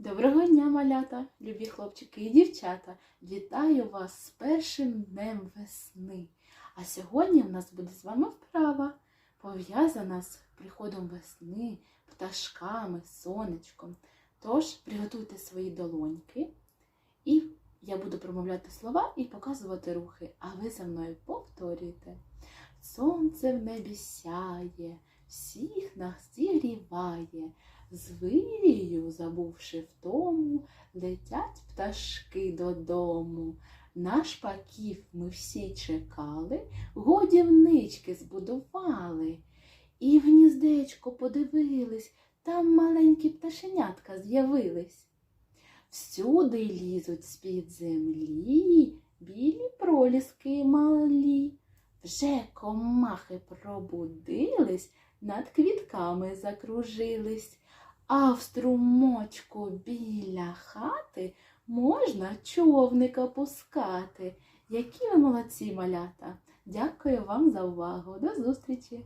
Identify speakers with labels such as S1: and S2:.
S1: Доброго дня, малята, любі хлопчики і дівчата. Вітаю вас з першим днем весни. А сьогодні в нас буде з вами вправа, пов'язана з приходом весни, пташками, сонечком. Тож приготуйте свої долоньки, і я буду промовляти слова і показувати рухи, а ви за мною повторюйте. Сонце в небі сяє, всіх нас зігріває. З вирію, забувши втому, летять пташки додому. На шпаків ми всі чекали, годівнички збудували. І в гніздечко подивились, там маленькі пташенятка з'явились. Всюди лізуть з-під землі білі проліски малі. Вже комахи пробудились, над квітками закружились. А в струмочку біля хати можна човника пускати. Які ви молодці, малята! Дякую вам за увагу. До зустрічі!